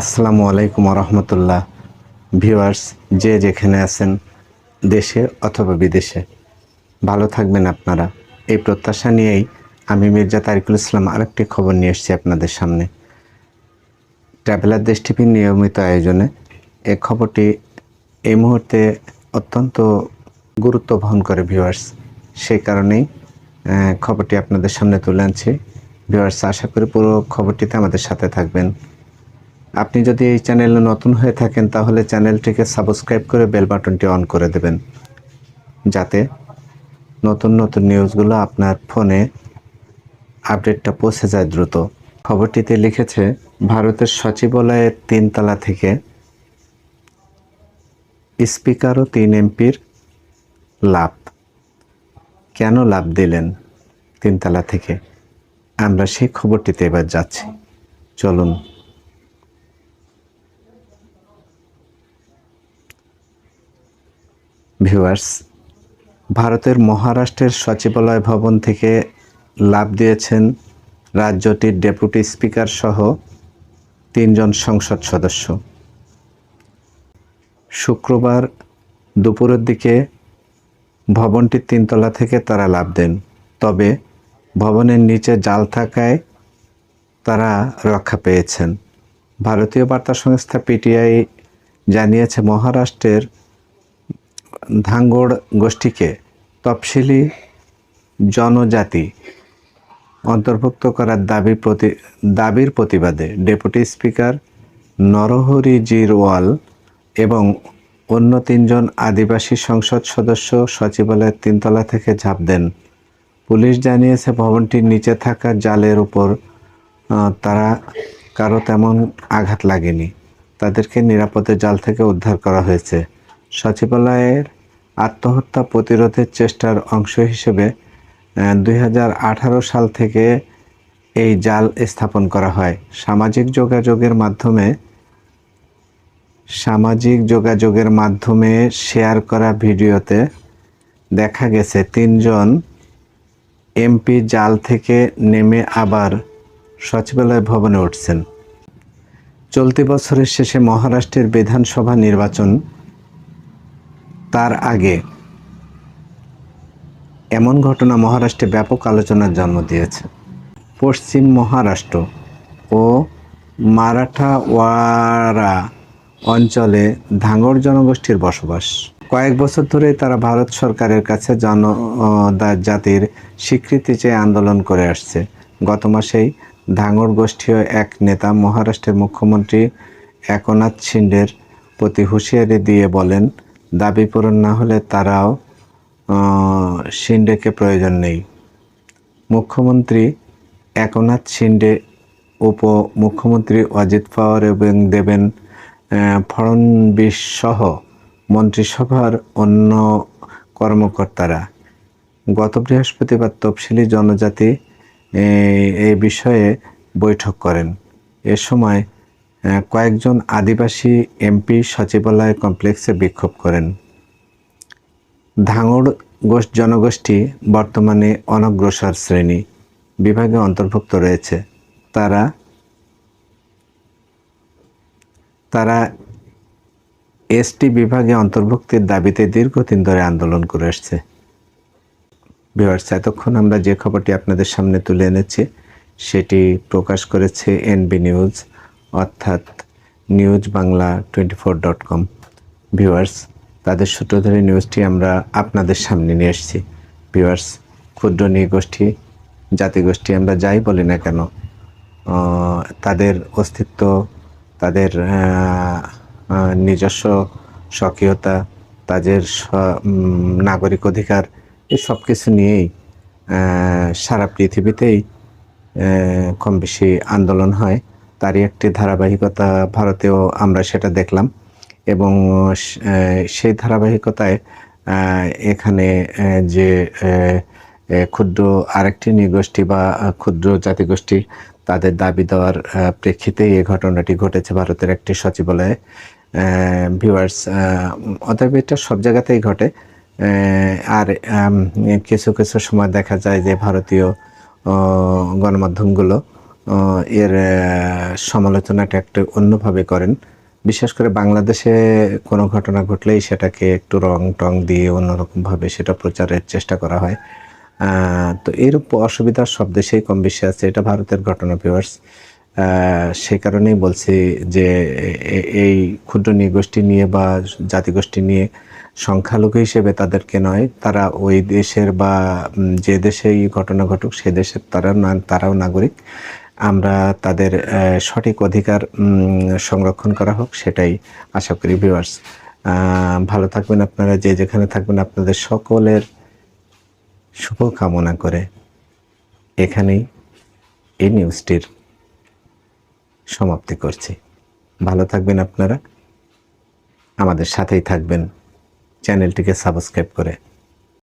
আসসালামু আলাইকুম রহমতুল্লাহ ভিউয়ার্স, যে যেখানে আছেন, দেশে অথবা বিদেশে, ভালো থাকবেন আপনারা। এই প্রত্যাশা নিয়েই আমি মির্জা তারিকুল ইসলাম আরেকটি খবর নিয়ে এসেছি আপনাদের সামনে। ট্রাভেলার দেশ টিভির নিয়মিত আয়োজনে এই খবরটি এই মুহূর্তে অত্যন্ত গুরুত্ব বহন করে ভিউয়ার্স। সেই কারণেই খবরটি আপনাদের সামনে তুলে আনছি। ভিউয়ার্স, আশা করি পুরো খবরটিতে আমাদের সাথে থাকবেন। আপনি যদি এই চ্যানেলে নতুন হয়ে থাকেন, তাহলে চ্যানেলটিকে সাবস্ক্রাইব করে বেল বাটনটি অন করে দেবেন। যাতে নতুন নতুন নিউজগুলো আপনার ফোনে আপডেটটা পৌঁছে যায় দ্রুত। খবরটিতে লিখেছে, ভারতের সচিবালয়ের তিনতলা থেকে স্পিকার ও তিন এমপির লাভ। কেন লাভ দিলেন তিনতলা থেকে? আমরা সেই খবরটিতে এবার যাচ্ছি। চলুন ভিউয়ার্স, ভারতের মহারাষ্ট্রের সচিবালয় ভবন থেকে লাভ দিয়েছেন রাজ্যটির ডেপুটি স্পিকার সহ তিনজন সংসদ সদস্য। শুক্রবার দুপুরের দিকে ভবনটির তিনতলা থেকে তারা লাভ দেন, তবে ভবনের নিচে জাল থাকায় তারা রক্ষা পেয়েছেন। ভারতীয় বার্তা সংস্থা পিটিআই জানিয়েছে, মহারাষ্ট্রের ধাঙ্গড় গোষ্ঠীকে তফসিলি জনজাতি অন্তর্ভুক্ত করার দাবি প্রতি, দাবির প্রতিবাদে ডেপুটি স্পিকার নরহরি জিরওয়াল এবং অন্য তিনজন আদিবাসী সংসদ সদস্য সচিবালয়ের তিনতলা থেকে ঝাঁপ দেন। পুলিশ জানিয়েছে, ভবনটির নিচে থাকা জালের উপর তারা কারও তেমন আঘাত লাগেনি। তাদেরকে নিরাপদে জাল থেকে উদ্ধার করা হয়েছে। সচিবালয়ের আত্মহত্যা প্রতিরোধের চেষ্টার অংশ হিসেবে দুই হাজার আঠারো সাল থেকে এই জাল স্থাপন করা হয়। সামাজিক যোগাযোগের মাধ্যমে, সামাজিক যোগাযোগের মাধ্যমে শেয়ার করা ভিডিওতে দেখা গেছে, তিনজন এমপি জাল থেকে নেমে আবার সচিবালয় ভবনে উঠছেন। চলতি বছরের শেষে মহারাষ্ট্রের বিধানসভা নির্বাচন তার আগে। এমন ঘটনা মহারাষ্ট্রে ব্যাপক আলোচনার জন্ম দিয়েছে। পশ্চিম মহারাষ্ট্র ও মারাঠাওয়ারা অঞ্চলে ধাঙ্গর জনগোষ্ঠীর বসবাস। কয়েক বছর ধরে তারা ভারত সরকারের কাছে জন জাতির স্বীকৃতি চেয়ে আন্দোলন করে আসছে। গত মাসেই ধাঙ্গর গোষ্ঠীয় এক নেতা মহারাষ্ট্রের মুখ্যমন্ত্রী একনাথ শিন্ডের প্রতি হুঁশিয়ারি দিয়ে বলেন দাবি পূরণ না হলে তারাও শিন্ডেকে প্রয়োজন নেই। মুখ্যমন্ত্রী একনাথ শিন্ডে উপ মুখ্যমন্ত্রী অজিত পাওয়ার এবং দেবেন ফড়নবিস সহ মন্ত্রিসভার অন্য কর্মকর্তারা। গত বৃহস্পতিবার তফসিলি জনজাতি এই বিষয়ে বৈঠক করেন। এ সময় কয়েকজন আদিবাসী এমপি সচিবালয় কমপ্লেক্সে বিক্ষোভ করেন। ধাঙড় গোষ্ঠ জনগোষ্ঠী বর্তমানে অনগ্রসর শ্রেণি, বিভাগে অন্তর্ভুক্ত রয়েছে। তারা তারা এসটি বিভাগে অন্তর্ভুক্তির দাবিতে দীর্ঘদিন ধরে আন্দোলন করে আসছে। বিভার্স এতক্ষণ আমরা যে খবরটি আপনাদের সামনে তুলে এনেছি, সেটি প্রকাশ করেছে এনবি নিউজ। অর্থাৎ news Bangla twenty four dot com viewers তাদের সূত্র ধরে নিউজটি আমরা আপনাদের সামনে নিয়ে এসেছি ভিউয়ার্স ক্ষুদ্র নিয়ে নৃগোষ্ঠী জাতিগোষ্ঠী আমরা যাই বলি না কেন তাদের অস্তিত্ব, তাদের নিজস্ব স্বকীয়তা, তাদের নাগরিক অধিকার এই সব কিছু নিয়েই সারা পৃথিবীতেই কম বেশি আন্দোলন হয়। তারই একটি ধারাবাহিকতা ভারতেও আমরা সেটা দেখলাম। এবং সেই ধারাবাহিকতায় এখানে যে ক্ষুদ্র আরেকটি নৃগোষ্ঠী বা ক্ষুদ্র জাতিগোষ্ঠী তাদের দাবি দেওয়ার প্রেক্ষিতে এই ঘটনাটি ঘটেছে ভারতের একটি সচিবালয়ে। ভিউয়ার্স অতএব এটা সব জায়গাতেই ঘটে। আর কিছু কিছু সময় দেখা যায় যে ভারতীয় গণমাধ্যমগুলো এর সমালোচনাটা একটু অন্যভাবে করেন। বিশেষ করে বাংলাদেশে কোনো ঘটনা ঘটলেই সেটাকে একটু রং টং দিয়ে অন্যরকমভাবে সেটা প্রচারের চেষ্টা করা হয়। তো এরূপ অসুবিধা সব দেশেই কম বেশি আছে, এটা ভারতের ঘটনা ভিউয়ার্স সে কারণেই বলছি যে এই ক্ষুদ্র নৃগোষ্ঠী নিয়ে বা জাতিগোষ্ঠী নিয়ে সংখ্যালঘু হিসেবে তাদেরকে নয়, তারা ওই দেশের বা যে দেশেই ঘটনা ঘটুক সে দেশের তারা না- তারাও নাগরিক। আমরা তাদের সঠিক অধিকার সংরক্ষণ করা হোক, সেটাই আশা করি ভিউয়ার্স ভালো থাকবেন আপনারা, যে যেখানে থাকবেন আপনাদের সকলের শুভ কামনা করে এখানেই এই নিউজটির সমাপ্তি করছি। ভালো থাকবেন আপনারা। আমাদের সাথেই থাকবেন। চ্যানেলটিকে সাবস্ক্রাইব করে